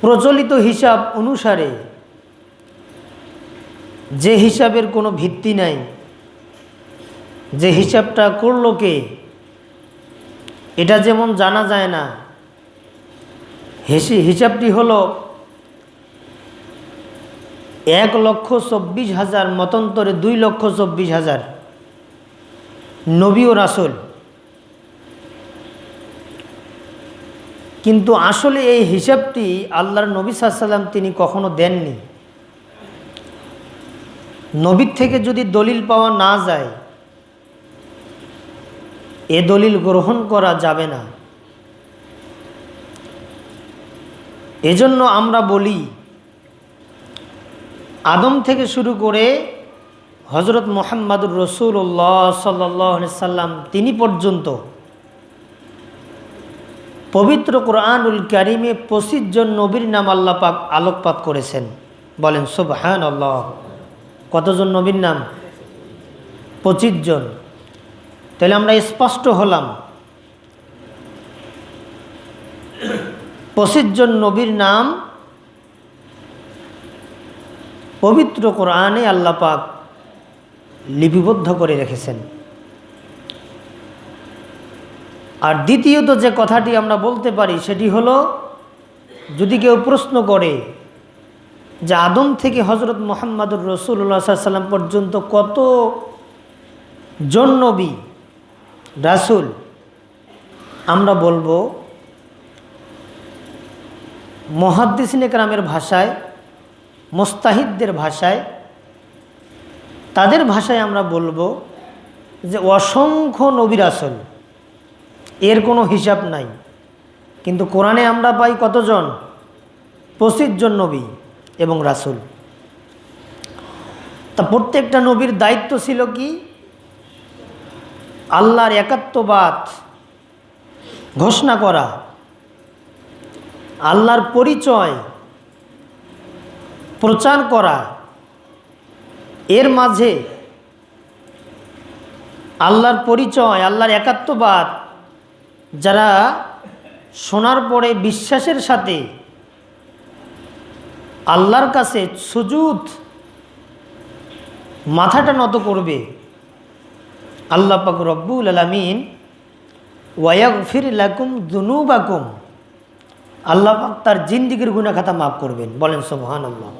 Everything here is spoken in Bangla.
প্রচলিত হিসাব অনুসারে যে হিসাবের কোনো ভিত্তি নাই, যে হিসাবটা করল কে, এটা যেমন জানা যায় না, হিসি হিসাবটি হল এক লক্ষ চব্বিশ হাজার, মতন্তরে দুই লক্ষ চব্বিশ হাজার নবী ও রাসুল। কিন্তু আসলে এই হিসাবটি আল্লাহর নবী সাল্লাম তিনি কখনো দেননি। নবীর থেকে যদি দলিল পাওয়া না যায়, এ দলিল গ্রহণ করা যাবে না। এজন্য আমরা বলি, আদম থেকে শুরু করে হজরত মোহাম্মদুর রসুল্লাহ সাল্লাহ সাল্লাম তিনি পর্যন্ত পবিত্র কোরআনুল কারিমে পঁচিশ জন নবীর নাম আল্লাহ পাক আলোকপাত করেছেন। বলেন সুবহান আল্লাহ কতজন নবীর নাম? পঁচিশ জন। তাহলে আমরা স্পষ্ট হলাম। পঁচিশ জন নবীর নাম পবিত্র কোরআনে আল্লাহ পাক লিপিবদ্ধ করে রেখেছেন। আর দ্বিতীয়ত যে কথাটি আমরা বলতে পারি সেটি হলো, যদি কেউ প্রশ্ন করে যে আদম থেকে হজরত মোহাম্মদুর রসুল্লাহ সাল্লাম পর্যন্ত কত জন নবী, রাসুল, আমরা বলব মহাদ্দিসিন একরামের ভাষায়, মোস্তাহিদদের ভাষায়, তাদের ভাষায় আমরা বলব যে অসংখ্য নবীর আসল এর কোনো হিসাব নাই। কিন্তু কোরআনে আমরা পাই কতজন? জন নবী এবং রাসুল। তা প্রত্যেকটা নবীর দায়িত্ব ছিল কি? আল্লাহর একাত্মবাদ ঘোষণা করা, আল্লাহর পরিচয় প্রচার করা। এর মাঝে আল্লাহর পরিচয়, আল্লাহর একাত্মবাদ যারা শোনার পরে বিশ্বাসের সাথে আল্লাহর কাছে সুজুদ মাথাটা নত করবে, আল্লাহ পাক রব্বুল আলমিন ওয়াক ফির লাকুম দুনুবাকুম, আল্লাহ পাক তার জিন্দিগির গুণাখাতা মাফ করবেন। বলেন সোহান আল্লাহ